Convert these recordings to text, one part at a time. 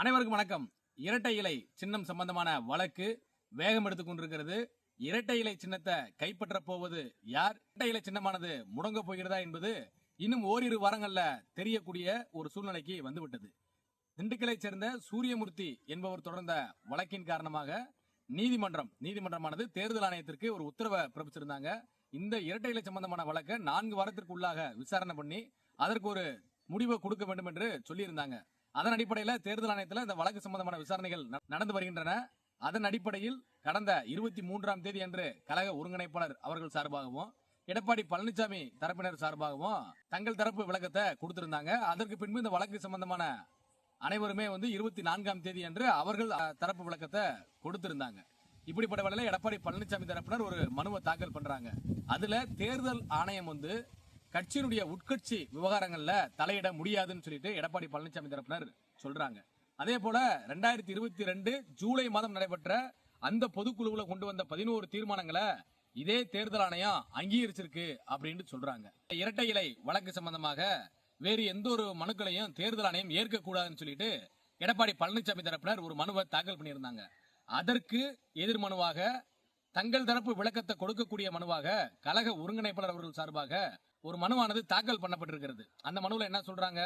அனைவருக்கும் வணக்கம். இரட்டை இலை சின்னம் சம்பந்தமான வழக்கு வேகம் எடுத்துக் கொண்டிருக்கிறது. இரட்டை இலை சின்னத்தை கைப்பற்ற போவது யார்? இரட்டை இலை சின்னமானது முடங்க போகிறதா என்பது இன்னும் ஓரிரு வாரங்கள்ல தெரியக்கூடிய ஒரு சூழ்நிலைக்கு வந்துவிட்டது. திண்டுக்கலை சேர்ந்த சூரியமூர்த்தி என்பவர் தொடர்ந்த வழக்கின் காரணமாக நீதிமன்றம் நீதிமன்றமானது தேர்தல் ஆணையத்திற்கு ஒரு உத்தரவை பிறப்பிச்சிருந்தாங்க. இந்த இரட்டை இலை சம்பந்தமான வழக்கை நான்கு வாரத்திற்கு உள்ளாக விசாரணை பண்ணி அதற்கு ஒரு முடிவை கொடுக்க வேண்டும் என்று சொல்லியிருந்தாங்க. அதன் அடிப்படையில் தேர்தல் ஆணையத்தில் இந்த வழக்கு சம்பந்தமான விசாரணைகள் நடந்து வருகின்றன. அதன் அடிப்படையில் கடந்த இருபத்தி மூன்றாம் தேதி அன்று கழக ஒருங்கிணைப்பாளர் அவர்கள் சார்பாகவும் எடப்பாடி பழனிசாமி தரப்பினர் சார்பாகவும் தங்கள் தரப்பு விளக்கத்தை கொடுத்திருந்தாங்க. அதற்கு பின்பு இந்த வழக்கு சம்பந்தமான அனைவருமே வந்து இருபத்தி நான்காம் தேதி அன்று அவர்கள் அஹ், தரப்பு விளக்கத்தை கொடுத்திருந்தாங்க. இப்படிப்பட்ட வேளையில எடப்பாடி பழனிசாமி தரப்பினர் ஒரு மனுவை தாக்கல் பண்றாங்க. அதுல தேர்தல் ஆணையம் வந்து கட்சியினுடைய உட்கட்சி விவகாரங்கள்ல தலையிட முடியாதுன்னு சொல்லிட்டு எடப்பாடி பழனிசாமி தரப்பினர் சொல்றாங்க. அதே போல ரெண்டாயிரத்தி இருபத்தி ரெண்டு ஜூலை மாதம் நடைபெற்ற அந்த பொதுக்குழுவுல கொண்டு வந்த பதினோரு தீர்மானங்களை இதே தேர்தல் ஆணையம் அங்கீகரிச்சிருக்கு அப்படின்னு சொல்றாங்க. இரட்டை இலை வழக்கு சம்பந்தமாக வேறு எந்த ஒரு மனுக்களையும் தேர்தல் ஆணையம் ஏற்கக்கூடாதுன்னு சொல்லிட்டு எடப்பாடி பழனிசாமி தரப்பினர் ஒரு மனுவை தாக்கல் பண்ணியிருந்தாங்க. அதற்கு எதிர்மனுவாக தங்கள் தரப்பு விளக்கத்தை கொடுக்கக்கூடிய மனுவாக கழக ஒருங்கிணைப்பாளர் அவர்கள் சார்பாக ஒரு மனுவானது தாக்கல் பண்ணப்பட்டிருக்கிறது. அந்த மனுவில் என்ன சொல்றாங்க?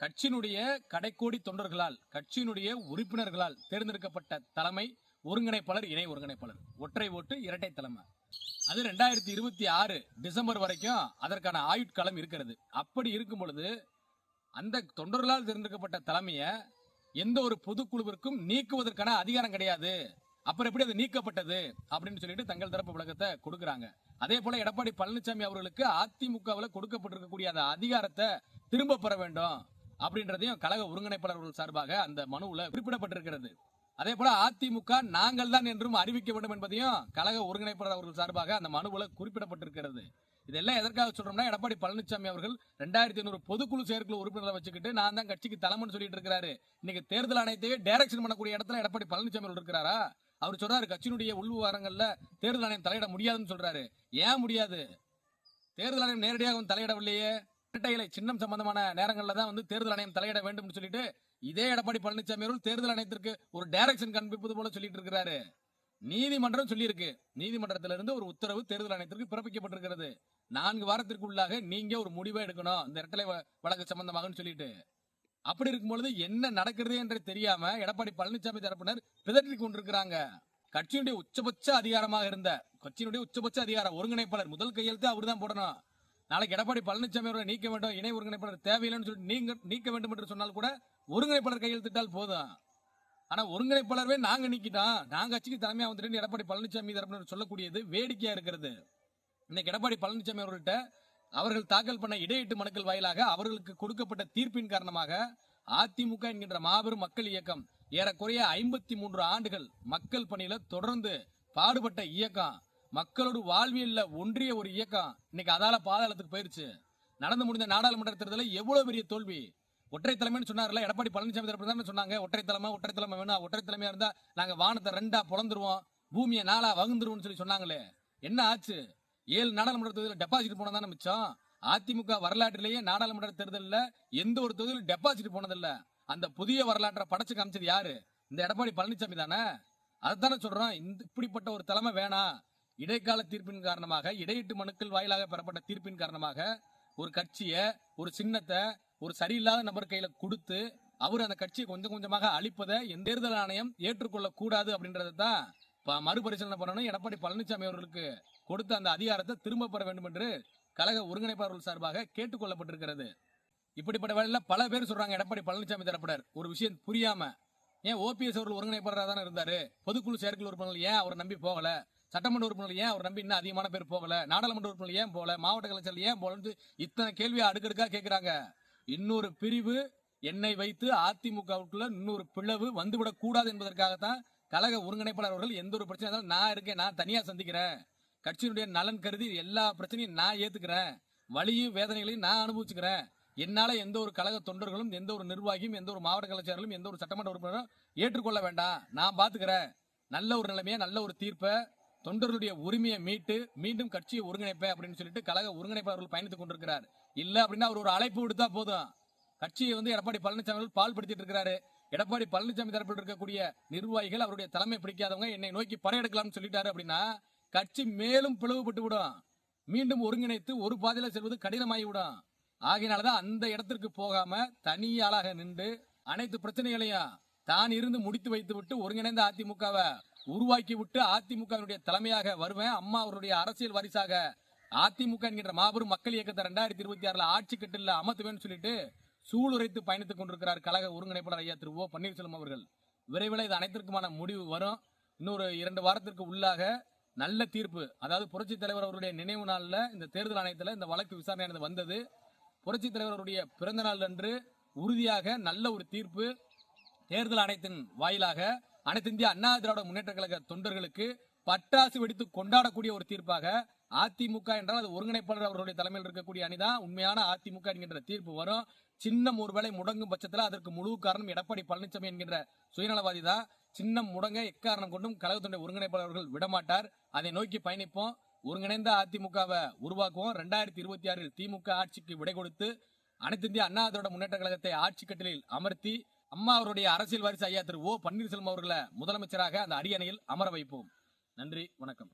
கட்சியினுடைய கடைக்கோடி தொண்டர்களால் கட்சியினுடைய உறுப்பினர்களால் தேர்ந்தெடுக்கப்பட்ட தலைமை ஒருங்கிணைப்பாளர் இணை ஒருங்கிணைப்பாளர். ஒற்றை ஓட்டு இரட்டை தலைமை. அது ரெண்டாயிரத்தி இருபத்தி ஆறு டிசம்பர் வரைக்கும் அதற்கான ஆயுட்காலம் இருக்கிறது. அப்படி இருக்கும் பொழுது அந்த தொண்டர்களால் தேர்ந்தெடுக்கப்பட்ட தலைமையை எந்த ஒரு பொதுக்குழுவிற்கும் நீக்குவதற்கான அதிகாரம் கிடையாது. அப்புறம் எப்படி அது நீக்கப்பட்டது அப்படின்னு சொல்லிட்டு தங்கள் தரப்பு விளக்கத்தை கொடுக்குறாங்க. அதே போல எடப்பாடி பழனிசாமி அவர்களுக்கு அதிமுகவில் கொடுக்கப்பட்டிருக்கக்கூடிய அந்த அதிகாரத்தை திரும்ப பெற வேண்டும் அப்படின்றதையும் கழக ஒருங்கிணைப்பாளர்கள் சார்பாக அந்த மனுவில் குறிப்பிடப்பட்டிருக்கிறது. அதே போல அதிமுக நாங்கள் தான் என்றும் அறிவிக்க வேண்டும் என்பதையும் கழக ஒருங்கிணைப்பாளர் அவர்கள் சார்பாக அந்த மனுவில் குறிப்பிடப்பட்டிருக்கிறது. இதெல்லாம் எதற்காக சொல்றோம்னா எடப்பாடி பழனிசாமி அவர்கள் ரெண்டாயிரத்தி ஐநூறு பொதுக்குழு செயற்குழு உறுப்பினரை வச்சுக்கிட்டு நான் தான் கட்சிக்கு தலைமைன்னு சொல்லிட்டு இருக்கிறாரு. இன்னைக்கு தேர்தல் ஆணையத்தையே டைரக்ஷன் பண்ணக்கூடிய இடத்துல எடப்பாடி பழனிசாமி அவர்கள் இருக்கிறாரா? அவர் சொல்றாரு கட்சியினுடைய உள்விவகாரங்கள்ல தேர்தல் ஆணையம் தலையிட முடியாதுன்னு சொல்றாரு. ஏன் முடியாது? தேர்தல் ஆணையம் நேரடியாக வந்து தலையிடவில்லையே. இரட்டை இலை சின்னம் சம்பந்தமான நேரங்களில் தான் வந்து தேர்தல் ஆணையம் தலையிட வேண்டும் சொல்லிட்டு இதே எடப்பாடி பழனிசாமி அவர்கள் தேர்தல் ஆணையத்திற்கு ஒரு டைரக்ஷன் கண்பிப்பது போல சொல்லிட்டு இருக்கிறாரு. நீதிமன்றம் சொல்லியிருக்கு. நீதிமன்றத்திலிருந்து ஒரு உத்தரவு தேர்தல் ஆணையத்திற்கு பிறப்பிக்கப்பட்டிருக்கிறது. நான்கு வாரத்திற்குள்ளாக நீங்க ஒரு முடிவை எடுக்கணும். இந்த இரட்டலை வ- வழக்கு சம்பந்தமாகன்னு சொல்லிட்டு. அப்படி இருக்கும் பொழுது என்ன நடக்கிறது என்று தெரியாம எடப்பாடி பழனிசாமி தரப்பினர் பிதற்றி கொண்டிருக்கிறாங்க. கட்சியினுடைய உச்சபட்ச அதிகாரமாக இருந்த கட்சியினுடைய உச்சபட்ச அதிகாரம் ஒருங்கிணைப்பாளர் முதல் கையெழுத்து அவர் தான் போடணும். நாளைக்கு எடப்பாடி பழனிசாமி அவரை நீக்க வேண்டும் இணை ஒருங்கிணைப்பாளர் தேவையில்லைன்னு சொல்லி நீங்க நீக்க வேண்டும் என்று சொன்னால் கூட ஒருங்கிணைப்பாளர் கையெழுத்திட்டால் போதும். ஆனா ஒருங்கிணைப்பாளரவே நாங்க நீக்கிட்டோம். நாங்க கட்சிக்கு தலைமையா வந்துட்டு எடப்பாடி பழனிசாமி தரப்பினர் சொல்லக்கூடியது வேடிக்கையா இருக்கிறது. இன்னைக்கு எடப்பாடி பழனிசாமி அவர்கள்ட்ட அவர்கள் தாக்கல் பண்ண இடையீட்டு மனுக்கள் வாயிலாக அவர்களுக்கு கொடுக்கப்பட்ட தீர்ப்பின் காரணமாக அதிமுக என்கின்ற மாபெரும் மக்கள் இயக்கம் ஏறக்குறைய ஐம்பத்தி மூன்று ஆண்டுகள் மக்கள் பணியில தொடர்ந்து பாடுபட்ட இயக்கம். மக்களோட வாழ்வியல்ல ஒன்றிய ஒரு இயக்கம். இன்னைக்கு அதால பாதாளத்துக்கு போயிருச்சு. நடந்து முடிந்த நாடாளுமன்ற தேர்தலில் எவ்வளவு பெரிய தோல்வி? ஒற்றை தலைமைன்னு சொன்னார்ல எடப்பாடி பழனிசாமி தரப்பு சொன்னாங்க. ஒற்றை தலைமை ஒற்றை தலைமை வேணும் ஒற்றை தலைமையா இருந்தா நாங்க வானத்தை ரெண்டா பொழந்துருவோம் பூமியை நாளா வகுந்துருவோம்னு சொல்லி சொன்னாங்களே. என்ன ஆச்சு? ஏழு நாடாளுமன்ற தொகுதியில் டெபாசிட் போனதானே மிச்சம்? அதிமுக வரலாற்றிலேயே நாடாளுமன்ற தேர்தலில் எந்த ஒரு தொகுதியிலும் டெபாசிட் போனதில்ல. அந்த புதிய வரலாற்றை படைச்சு காமிச்சது யாரு? இந்த எடப்பாடி பழனிசாமி தானே? அதுதானே சொல்றோம் இந்த இப்படிப்பட்ட ஒரு தலைமை வேணாம் இடைக்கால தீர்ப்பின் காரணமாக இடையீட்டு மனுக்கள் வாயிலாக பெறப்பட்ட தீர்ப்பின் காரணமாக ஒரு கட்சியை ஒரு சின்னத்தை ஒரு சரியில்லாத நபர் கையில கொடுத்து அவர் அந்த கட்சியை கொஞ்சம் கொஞ்சமாக அழிப்பதை எந்த தேர்தல் ஆணையம் ஏற்றுக்கொள்ள கூடாது அப்படின்றத தான் மறுபரிசீலனை பண்ணணும். எடப்பாடி பழனிசாமி அவர்களுக்கு கொடுத்த அந்த அதிகாரத்தை திரும்ப பெற வேண்டும் என்று கழக ஒருங்கிணைப்பாளர்கள் சார்பாக கேட்டுக்கொள்ளப்பட்டிருக்கிறது. இப்படிப்பட்ட வேலையில் பல பேர் சொல்றாங்க எடப்பாடி பழனிசாமி தரப்பினர். ஒரு விஷயம் புரியாம ஏன் ஓபிஎஸ் அவர்கள் ஒருங்கிணைப்பாளராக தானே இருந்தாரு? பொதுக்குழு செயற்குழு உறுப்பினர்கள் ஏன் அவர் நம்பி போகல? சட்டமன்ற உறுப்பினர்கள் ஏன் அவர் நம்பி இன்னும் அதிகமான பேர் போகல? நாடாளுமன்ற உறுப்பினர்கள் ஏன் போகல? மாவட்ட கலைச்சல் ஏன் போகலன்னு இத்தனை கேள்வியை அடுக்கடுக்கா கேட்கிறாங்க இன்னொரு பிரிவு என்னை வைத்து அதிமுகவுக்குள்ள இன்னொரு பிளவு வந்துவிடக் கூடாது என்பதற்காகத்தான் கழக ஒருங்கிணைப்பாளர் அவர்கள் எந்த ஒரு பிரச்சனை இருந்தாலும் நான் இருக்கேன் நான் தனியாக சந்திக்கிறேன். கட்சியினுடைய நலன் கருதி எல்லா பிரச்சனையும் நான் ஏத்துக்கிறேன். வலியும் வேதனைகளையும் நான் அனுபவிச்சுக்கிறேன். என்னால் எந்த ஒரு கழக தொண்டர்களும் எந்த ஒரு நிர்வாகியும் எந்த ஒரு மாவட்ட கலைச்சாரர்களும் எந்த ஒரு சட்டமன்ற உறுப்பினரும் ஏற்றுக்கொள்ள வேண்டாம். நான் பார்த்துக்கிறேன் நல்ல ஒரு நிலைமையை நல்ல ஒரு தீர்ப்பை தொண்டர்களுடைய உரிமையை மீட்டு மீண்டும் கட்சியை ஒருங்கிணைப்பேன் அப்படின்னு சொல்லிட்டு கழக ஒருங்கிணைப்பாளர்கள் பயணித்துக் கொண்டிருக்கிறார். இல்லை அப்படின்னா அவர் ஒரு அழைப்பு விடுத்தா போதும். கட்சியை வந்து எடப்பாடி பழனிசாமி பால்படுத்திட்டு பால் படுத்திட்டு இருக்கிறாரு. எடப்பாடி பழனிசாமி தரப்பில் இருக்கக்கூடிய நிர்வாகிகள் அவருடைய தலைமை பிடிக்காதவங்க என்னை நோக்கி படையெடுக்கலாம்னு சொல்லிட்டாரு அப்படின்னா கட்சி மேலும் பிளவுபட்டு விடும் மீண்டும் ஒருங்கிணைத்து ஒரு பாதையில செல்வது கடினமாகி விடும் ஆகையினாலதான் அந்த இடத்திற்கு போகாம தனியாளாக நின்று அனைத்து பிரச்சனைகளையும் தான் இருந்து முடித்து வைத்து விட்டு ஒருங்கிணைந்த அதிமுகவை உருவாக்கி விட்டு அதிமுகவினுடைய தலைமையாக வருவேன். அம்மா அவருடைய அரசியல் வாரிசாக அதிமுக என்கின்ற மாபெரும் மக்கள் இயக்கத்தை ரெண்டாயிரத்தி இருபத்தி ஆறுல ஆட்சி கட்டில அமர்த்துவேன்னு சொல்லிட்டு சூளுரைத்து பயணித்துக் கொண்டிருக்கிறார் கழக ஒருங்கிணைப்பாளர் ஐயா திரு ஓ பன்னீர்செல்வம் அவர்கள். விரைவில் இது அனைத்திற்குமான முடிவு வரும். இன்னொரு இரண்டு வாரத்திற்கு உள்ளாக நல்ல தீர்ப்பு. அதாவது புரட்சி தலைவர் அவருடைய நினைவு நாள்ல இந்த தேர்தல் ஆணையத்தில் இந்த வழக்கு விசாரணையானது வந்தது. புரட்சி தலைவர் அவருடைய பிறந்த நாள் அன்று உறுதியாக நல்ல ஒரு தீர்ப்பு தேர்தல் ஆணையத்தின் வாயிலாக அனைத்து இந்திய அண்ணா திராவிட முன்னேற்ற கழக தொண்டர்களுக்கு பட்டாசு வெடித்து கொண்டாடக்கூடிய ஒரு தீர்ப்பாக அதிமுக என்றால் அது ஒருங்கிணைப்பாளர் அவர்களுடைய தலைமையில் இருக்கக்கூடிய அணிதான். உண்மையான அதிமுக என்கின்ற தீர்ப்பு வரும். சின்னம் ஒருவேளை முடங்கும் பட்சத்தில் அதற்கு முழு காரணம் எடப்பாடி பழனிசாமி என்கின்ற சுயநலவாதி தான் சின்னம் முடங்க எக்காரணம் கொண்டும் கழகத்துடைய ஒருங்கிணைப்பாளர்கள் விடமாட்டார். அதை நோக்கி பயணிப்போம். ஒருங்கிணைந்த அதிமுகவை உருவாக்குவோம். ரெண்டாயிரத்தி இருபத்தி ஆறில் திமுக ஆட்சிக்கு விடை கொடுத்து அனைத்து இந்திய அண்ணா திராவிட முன்னேற்ற கழகத்தை ஆட்சி கட்டிலில் அமர்த்தி அம்மா அவருடைய அரசியல் வாரிசு ஐயா திரு ஓ பன்னீர்செல்வம் அவர்களை முதலமைச்சராக அந்த அரியணையில் அமர வைப்போம். நன்றி. வணக்கம்.